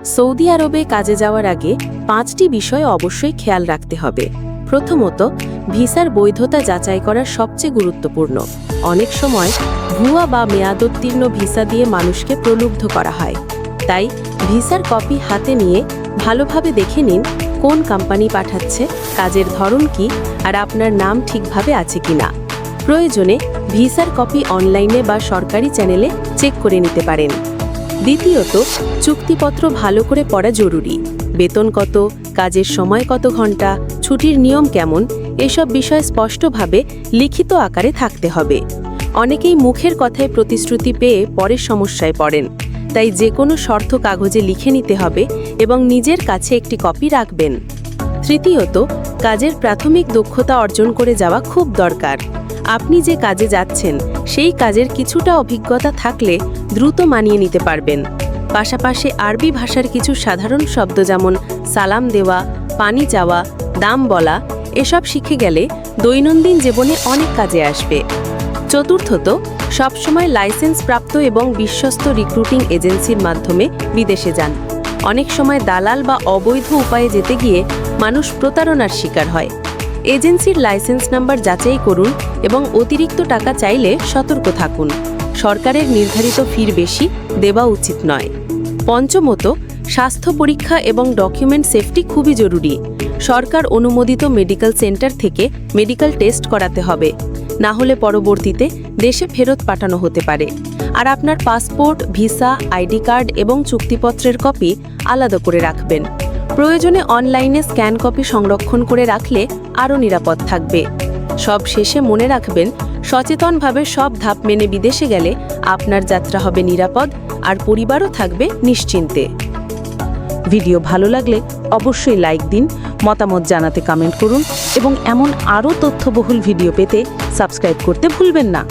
Saudi আরবে কাজে যাওয়ার আগে পাঁচটি বিষয় অবশ্যই খেয়াল রাখতে হবে। প্রথমত, ভিসার বৈধতা যাচাই করা সবচেয়ে গুরুত্বপূর্ণ। অনেক সময় ভুয়া বা মেয়াদোত্তীর্ণ ভিসা দিয়ে মানুষকে প্রলুব্ধ করা হয়। তাই ভিসার কপি হাতে নিয়ে ভালোভাবে দেখে নিন কোন কোম্পানি পাঠাচ্ছে, কাজের ধরন কি, আর আপনার নাম ঠিকভাবে আছে কিনা। প্রয়োজনে ভিসার কপি অনলাইনে বা সরকারি চ্যানেলে চেক করে নিতে পারেন। দ্বিতীয়ত, চুক্তিপত্র ভালো করে পড়া জরুরি। বেতন কত, কাজের সময় কত ঘণ্টা, ছুটির নিয়ম কেমন, এসব বিষয় স্পষ্টভাবে লিখিত আকারে থাকতে হবে। অনেকেই মুখের কথায় প্রতিশ্রুতি পেয়ে পরের সমস্যায় পড়েন। তাই যে কোনো শর্ত কাগজে লিখে নিতে হবে এবং নিজের কাছে একটি কপি রাখবেন। তৃতীয়ত, কাজের প্রাথমিক দক্ষতা অর্জন করে যাওয়া খুব দরকার। আপনি যে কাজে যাচ্ছেন, সেই কাজের কিছুটা অভিজ্ঞতা থাকলে দ্রুত মানিয়ে নিতে পারবেন। পাশাপাশি আরবি ভাষার কিছু সাধারণ শব্দ যেমন সালাম দেওয়া, পানি চাওয়া, দাম বলা, এসব শিখে গেলে দৈনন্দিন জীবনে অনেক কাজে আসবে। চতুর্থত, সবসময় লাইসেন্স প্রাপ্ত এবং বিশ্বস্ত রিক্রুটিং এজেন্সির মাধ্যমে বিদেশে যান। অনেক সময় দালাল বা অবৈধ উপায়ে যেতে গিয়ে মানুষ প্রতারণার শিকার হয়। এজেন্সির লাইসেন্স নাম্বার যাচাই করুন এবং অতিরিক্ত টাকা চাইলে সতর্ক থাকুন। সরকারের নির্ধারিত ফির বেশি দেওয়া উচিত নয়। পঞ্চমত, স্বাস্থ্য পরীক্ষা এবং ডকুমেন্ট সেফটি খুবই জরুরি। সরকার অনুমোদিত মেডিকেল সেন্টার থেকে মেডিকেল টেস্ট করাতে হবে। না হলে পরবর্তীতে দেশে ফেরত পাঠানো হতে পারে। আর আপনার পাসপোর্ট, ভিসা, আইডি কার্ড এবং চুক্তিপত্রের কপি আলাদা করে রাখবেন। প্রয়োজনে অনলাইনে স্ক্যান কপি সংরক্ষণ করে রাখলে আরও নিরাপদ থাকবে। সব শেষে মনে রাখবেন, সচেতনভাবে সব ধাপ মেনে বিদেশে গেলে আপনার যাত্রা হবে নিরাপদ আর পরিবারও থাকবে নিশ্চিন্তে। ভিডিও ভালো লাগলে অবশ্যই লাইক দিন, মতামত জানাতে কমেন্ট করুন এবং এমন আরও তথ্যবহুল ভিডিও পেতে সাবস্ক্রাইব করতে ভুলবেন না।